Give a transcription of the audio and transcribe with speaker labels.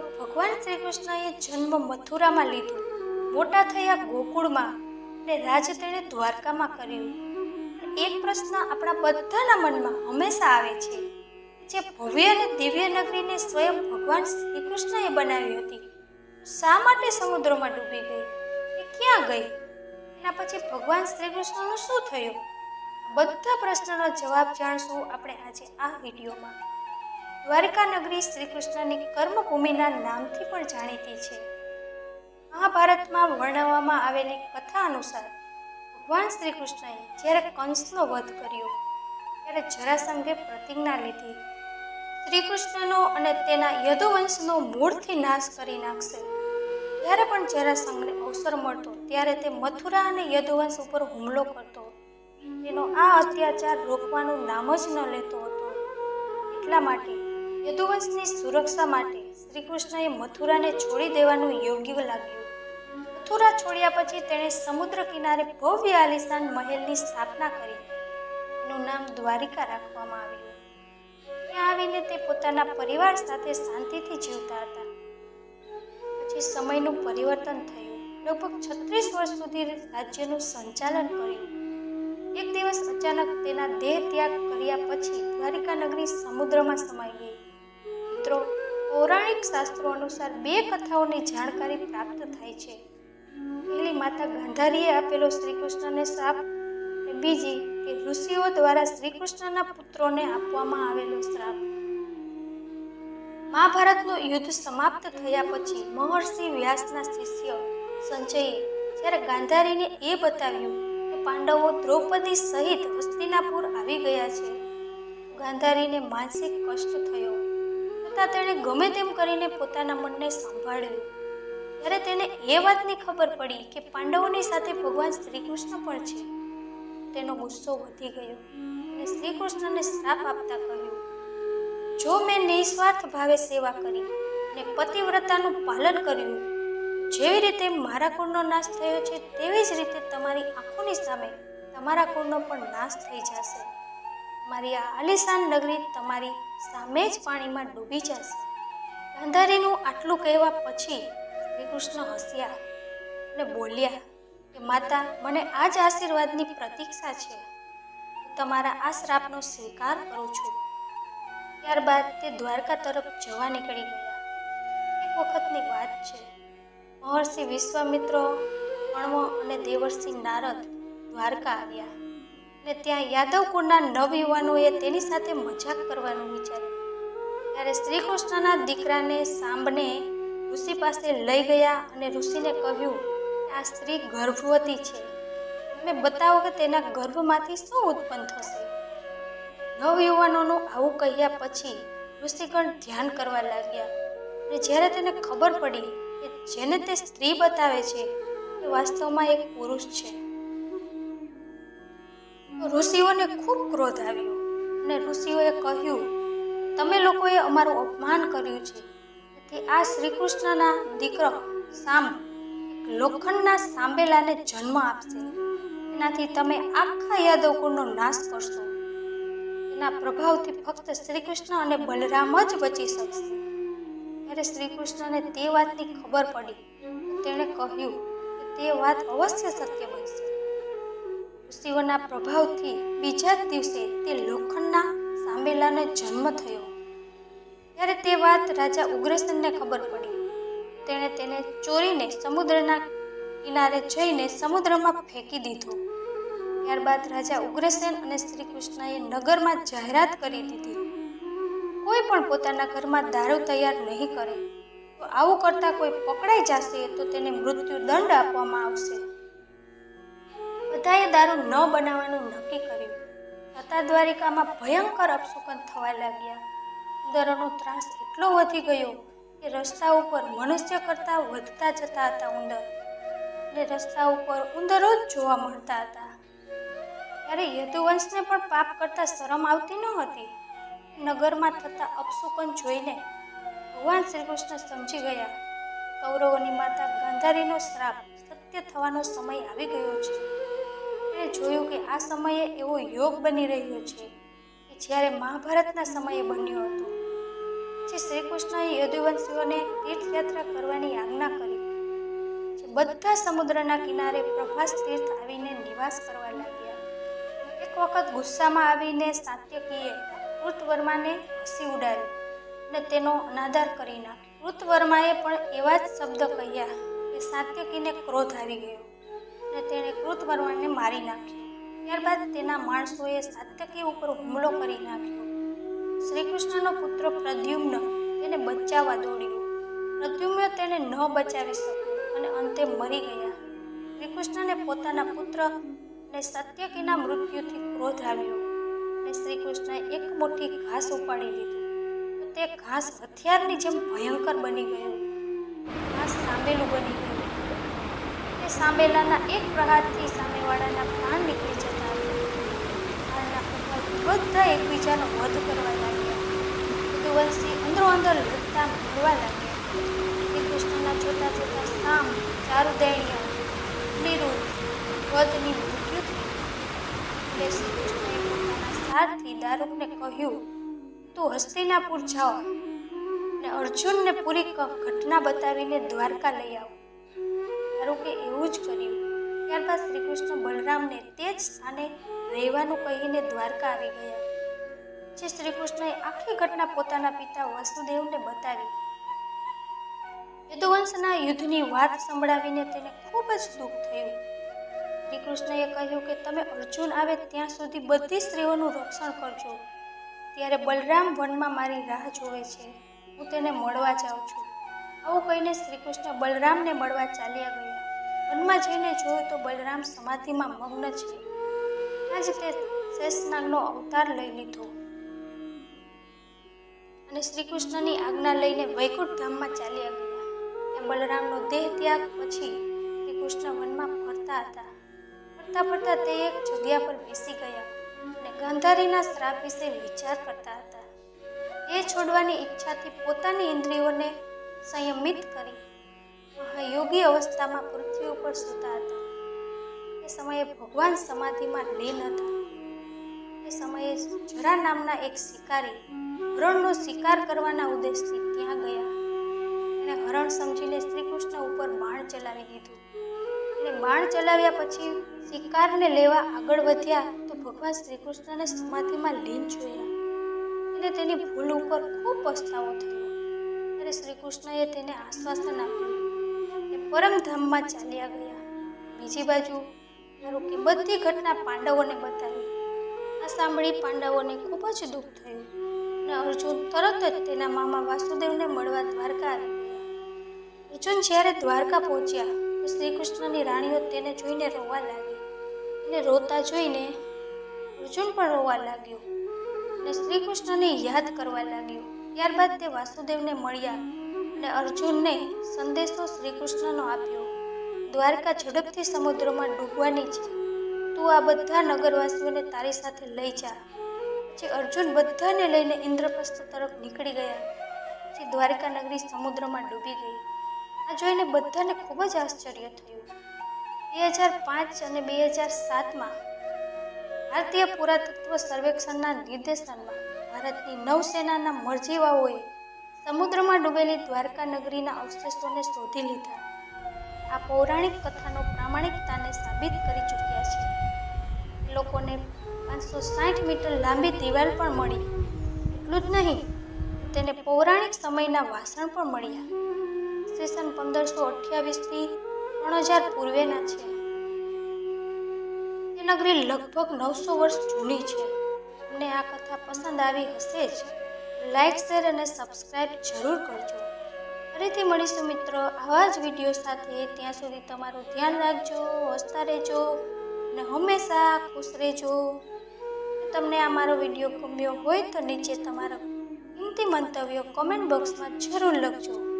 Speaker 1: ભગવાન શ્રી કૃષ્ણએ જન્મ મથુરામાં લીધો. મોટા થયા ગોકુળમાં અને રાજ તેણે દ્વારકામાં કર્યું. એક પ્રશ્ન આપણા બધાના મનમાં હંમેશા આવે છે. જે ભવ્ય અને દિવ્ય નગરીને સ્વયં ભગવાન શ્રી કૃષ્ણએ બનાવી હતી. શા માટે સમુદ્રમાં ડૂબી ગઈ? એ ક્યાં ગઈ? એના પછી ભગવાન શ્રી કૃષ્ણનું શું થયું? બધા પ્રશ્નનો જવાબ જાણશું આપણે આજે આ વિડીયોમાં. દ્વારકા નગરી શ્રી કૃષ્ણની કર્મભૂમિના નામથી પણ જાણીતી છે. મહાભારતમાં વર્ણવવામાં આવેલી કથા અનુસાર ભગવાન શ્રી કૃષ્ણએ જ્યારે કંસનો વધ કર્યો, ત્યારે જરાસંઘે પ્રતિજ્ઞા લીધી. શ્રી કૃષ્ણનો અને તેના યદુવંશનો મૂળથી નાશ કરી નાખશે. જ્યારે પણ જરાસંઘને અવસર મળતો, ત્યારે તે મથુરા અને યદુવંશ ઉપર હુમલો કરતો. તેનો આ અત્યાચાર રોકવાનું નામ જ ન લેતો હતો. એટલા માટે યદુવંશની સુરક્ષા માટે શ્રી કૃષ્ણએ મથુરાને છોડી દેવાનું યોગ્ય લાગ્યું. મથુરા છોડ્યા પછી તેણે સમુદ્ર કિનારે ભવ્ય આલિશાન મહેલની સ્થાપના કરી. એનું નામ દ્વારિકા રાખવામાં આવ્યું. ત્યાં આવીને તે પોતાના પરિવાર સાથે શાંતિથી જીવતા હતા. પછી સમયનું પરિવર્તન થયું. લગભગ છત્રીસ વર્ષ સુધી રાજ્યનું સંચાલન કર્યું. એક દિવસ અચાનક તેના દેહ ત્યાગ કર્યા પછી દ્વારિકા નગરી સમુદ્રમાં સમાઈ ગઈ. મિત્રો પૌરાણિક શાસ્ત્રો અનુસાર બે કથાઓની જાણકારી પ્રાપ્ત થાય છે. પહેલી માતા ગાંધારીએ આપેલો શ્રી કૃષ્ણને શ્રાપ અને બીજી કે ઋષિઓ દ્વારા શ્રી કૃષ્ણના પુત્રોને આપવામાં આવેલો શ્રાપ. મહાભારતનું યુદ્ધ સમાપ્ત થયા પછી મહર્ષિ વ્યાસના શિષ્ય સંજયે જ્યારે ગાંધારીને એ બતાવ્યું કે પાંડવો દ્રૌપદી સહિત હસ્તિનાપુર આવી ગયા છે, ગાંધારીને માનસિક કષ્ટ થયો. છતાં તેણે ગમે તેમ કરીને પોતાના મનને સંભાળ્યું. ત્યારે તેને એ વાતની ખબર પડી કે પાંડવોની સાથે ભગવાન શ્રી કૃષ્ણ પણ છે. તેનો ગુસ્સો વધી ગયો અને શ્રી કૃષ્ણને શ્રાપ આપતા કહ્યું, જો મેં નિસ્વાર્થ ભાવે સેવા કરી અને પતિવ્રતાનું પાલન કર્યું, જેવી રીતે મારા કુળનો નાશ થયો છે, તેવી જ રીતે તમારી આંખોની સામે તમારા કુળનો પણ નાશ થઈ જશે. મારી આ આલિશાન નગરી તમારી સામે જ પાણીમાં ડૂબી જશે. ગાંધારીનું આટલું કહેવા પછી શ્રી કૃષ્ણ હસ્યા અને બોલ્યા કે, માતા, મને આ જ આશીર્વાદની પ્રતીક્ષા છે. હું તમારા આ શ્રાપનો સ્વીકાર કરું છું. ત્યારબાદ તે દ્વારકા તરફ જવા નીકળી ગયા. એક વખતની વાત છે. મહર્ષિ વિશ્વામિત્ર અણવો અને દેવર્ષિ નારદ દ્વારકા આવ્યા. અને ત્યાં યાદવ કુળના નવયુવાનોએ તેની સાથે મજાક કરવાનું વિચાર્યું. ત્યારે શ્રી કૃષ્ણના દીકરાને સાંભને ઋષિ પાસે લઈ ગયા અને ઋષિને કહ્યું કે આ સ્ત્રી ગર્ભવતી છે. તમે બતાવો કે તેના ગર્ભમાંથી શું ઉત્પન્ન થશે? નવયુવાનોનું આવું કહ્યા પછી ઋષિગણ ધ્યાન કરવા લાગ્યા અને જ્યારે તેને ખબર પડી કે જેને તે સ્ત્રી બતાવે છે, એ વાસ્તવમાં એક પુરુષ છે. ઋષિઓને ખૂબ ક્રોધ આવ્યો અને ઋષિઓએ કહ્યું, તમે લોકોએ અમારું અપમાન કર્યું છે. તેથી આ શ્રી કૃષ્ણના દીકરો સામ લોખંડના સાંબેલાને જન્મ આપશે. એનાથી તમે આખા યાદવ કુળનો નાશ કરશો. એના પ્રભાવથી ફક્ત શ્રી કૃષ્ણ અને બલરામ જ બચી શકશે. ત્યારે શ્રી કૃષ્ણને તે વાતની ખબર પડી. તેણે કહ્યું કે તે વાત અવશ્ય સત્ય બનશે. ઋષિઓના પ્રભાવથી બીજા જ દિવસે તે લોખંડના સાંબેલાને જન્મ થયો. ત્યારે તે વાત રાજા ઉગ્રસેનને ખબર પડી. તેણે તેને ચોરીને સમુદ્રના કિનારે જઈને સમુદ્રમાં ફેંકી દીધો. ત્યારબાદ રાજા ઉગ્રસેન અને શ્રી કૃષ્ણએ નગરમાં જાહેરાત કરી દીધી. કોઈ પણ પોતાના ઘરમાં દારૂ તૈયાર નહીં કરે. તો આવું કરતા કોઈ પકડાઈ જશે તો તેને મૃત્યુ દંડ આપવામાં આવશે. બધાએ દારૂ ન બનાવવાનું નક્કી કર્યું. તથા દ્વારિકામાં ભયંકર અપશુકન થવા લાગ્યા. ઉંદરોનો ત્રાસ એટલો વધી ગયો કે રસ્તા ઉપર મનુષ્ય કરતાં વધતા જતા હતા ઉંદર. અને રસ્તા ઉપર ઉંદરો જ જોવા મળતા હતા. ત્યારે યદુવંશને પણ પાપ કરતાં શરમ આવતી ન હતી. નગરમાં થતા અપશુકન જોઈને ભગવાન શ્રી કૃષ્ણ સમજી ગયા. કૌરવોની માતા ગાંધારીનો શ્રાપ સત્ય થવાનો સમય આવી ગયો છે. તેણે જોયું કે આ સમયે એવો યોગ બની રહ્યો છે કે જ્યારે મહાભારતના સમયે બન્યો હતો, જે શ્રી કૃષ્ણએ યદુવંશીઓને તીર્થયાત્રા કરવાની આજ્ઞા કરી, જે બધા સમુદ્રના કિનારે પ્રભાસ તીર્થ આવીને નિવાસ કરવા લાગ્યા. એક વખત ગુસ્સામાં આવીને સાત્યકીએ કૃતવર્માને હસી ઉડાવી અને તેનો અનાદર કરી નાખ્યો. કૃતવર્માએ પણ એવા જ શબ્દ કહ્યા કે સાત્યકીને ક્રોધ આવી ગયો અને તેણે કૃતવર્માને મારી નાખ્યો ત્યારબાદ તેના માણસોએ સાતકી ઉપર હુમલો કરી નાખ્યો. શ્રી કૃષ્ણનો પુત્ર પ્રદ્યુમ્ન તેને બચાવવા દોડ્યો. પ્રદ્યુમ્ન તેને ન બચાવી શક્યો અને અંતે મરી ગયા. શ્રી કૃષ્ણને પોતાના પુત્ર અને સત્યકીના મૃત્યુથી ક્રોધ આવ્યો અને શ્રી કૃષ્ણએ એક મોટી ઘાસ ઉપાડી લીધી. તે ઘાસ હથિયારની જેમ ભયંકર બની ગયું. ઘાસ સાંભેલું બની ગયું. તે સામેલાના એક પ્રહારથી સામેવાળાના પ્રાણ નીકળી જતા ઝાડના બધા એકબીજાનો વધ કરવા લાગ્યા. યદુવંશી અંદરો અંદર લડતા મળવા લાગ્યા. શ્રી કૃષ્ણના જોતા જોતા સામ, ચારુદૈણ્ય, નિરુ વધની મૃત્યુ થઈ. એટલે શ્રી કૃષ્ણએ પોતાના સારથી દારૂકને કહ્યું, તું હસ્તિનાપુર જાઓ. અને અર્જુનને પૂરી ઘટના બતાવીને દ્વારકા લઈ આવો. દારૂકે એવું જ કર્યું. ત્યારબાદ શ્રી કૃષ્ણ બલરામને તે જ સ્થાને રહેવાનું કહીને દ્વારકા આવી ગયા. જે શ્રી કૃષ્ણએ આખી ઘટના પોતાના પિતા વસુદેવને બતાવી. યદુવંશના યુદ્ધની વાત સંભળાવીને તેને ખૂબ જ દુઃખ થયું. શ્રી કૃષ્ણએ કહ્યું કે તમે અર્જુન આવે ત્યાં સુધી બધી સ્ત્રીઓનું રક્ષણ કરજો. ત્યારે બલરામ વનમાં મારી રાહ જોવે છે. હું તેને મળવા જાઉં છું. આવું કહીને શ્રી કૃષ્ણ બલરામને મળવા ચાલ્યા ગયા. વનમાં જઈને જોયું તો બલરામ સમાધિમાં મગ્ન છે. ત્યાં જ તે શેષનાગનો અવતાર લઈ લીધો. અને શ્રી કૃષ્ણની આજ્ઞા લઈને વૈકુંઠ ધામમાં ચાલ્યા ગયા. ત્યાં બલરામનો દેહ ત્યાગ પછી શ્રી કૃષ્ણ વનમાં ફરતા હતા. ફરતા ફરતા તે એક જગ્યા પર બેસી ગયા અને ગાંધારીના શ્રાપ વિશે વિચાર કરતા હતા. એ છોડવાની ઈચ્છાથી પોતાની ઇન્દ્રિયોને સંયમિત કરી મહાયોગી અવસ્થામાં પૃથ્વી ઉપર સૂતા હતા. એ સમયે ભગવાન સમાધિમાં લીન હતા. એ સમયે જરા નામના એક શિકારી હરણનો શિકાર કરવાના ઉદ્દેશથી ત્યાં ગયા. અને હરણ સમજીને શ્રી કૃષ્ણ ઉપર બાણ ચલાવી દીધું. અને બાણ ચલાવ્યા પછી શિકારને લેવા આગળ વધ્યા તો ભગવાન શ્રી કૃષ્ણને સમાધિમાં લીન જોયા. અને તેની ભૂલ ઉપર ખૂબ પસ્તાવો થયો. ત્યારે શ્રી કૃષ્ણએ તેને આશ્વાસન આપ્યું. એ પરમધામમાં ચાલ્યા ગયા બીજી બાજુ ધારો કે બધી ઘટના પાંડવોને બતાવી. આ સાંભળી પાંડવોને ખૂબ જ દુઃખ થયું અને અર્જુન તરત જ તેના મામા વાસુદેવને મળવા દ્વારકા અર્જુન જ્યારે દ્વારકા પહોંચ્યા તો શ્રી કૃષ્ણની રાણીઓ તેને જોઈને રોવા લાગી. અને રોતા જોઈને અર્જુન પણ રોવા લાગ્યો અને શ્રી કૃષ્ણને યાદ કરવા લાગ્યો. ત્યારબાદ તે વાસુદેવને મળ્યા અને અર્જુનને સંદેશો શ્રી કૃષ્ણનો આપ્યો. દ્વારકા ઝડપથી સમુદ્રમાં ડૂબવાની છે. તું આ બધા નગરવાસીઓને તારી સાથે લઈ જા. પછી અર્જુન બધાને લઈને ઇન્દ્રપ્રસ્થ તરફ નીકળી ગયા. પછી દ્વારકા નગરી સમુદ્રમાં ડૂબી ગઈ. આ જોઈને બધાને ખૂબ જ આશ્ચર્ય થયું. બે હજાર પાંચ અને બે હજાર સાતમાં ભારતીય પુરાતત્વ સર્વેક્ષણના નિર્દેશનમાં ભારતની નૌસેનાના મરજીવાઓએ સમુદ્રમાં ડૂબેલી દ્વારકા નગરીના અવશેષોને શોધી લીધા. આ પૌરાણિક કથાનો પ્રામાણિકતાને સાબિત કરી ચૂક્યા છે. લોકોને પાંચસો સાઠ મીટર લાંબી દિવાલ પણ મળી. એટલું જ નહીં, તેને પૌરાણિક સમયના વાસણ પણ મળ્યા. સેશન પંદરસો અઠ્યાવીસથી ત્રણ હજાર પૂર્વેના છે. નગરી લગભગ નવસો વર્ષ જૂની છે. અને આ કથા પસંદ આવી હશે જ. લાઈક, શેર અને સબસ્ક્રાઈબ જરૂર કરજો. ફરીથી મળીશું મિત્રો આવા જ વીડિયો સાથે. ત્યાં સુધી તમારું ધ્યાન રાખજો, હસતા રહેજો અને હંમેશા ખુશ રહેજો. તમને આ મારો વીડિયો ગમ્યો હોય તો નીચે તમારા કિંમતી મંતવ્યો કોમેન્ટ બોક્સમાં જરૂર લખજો.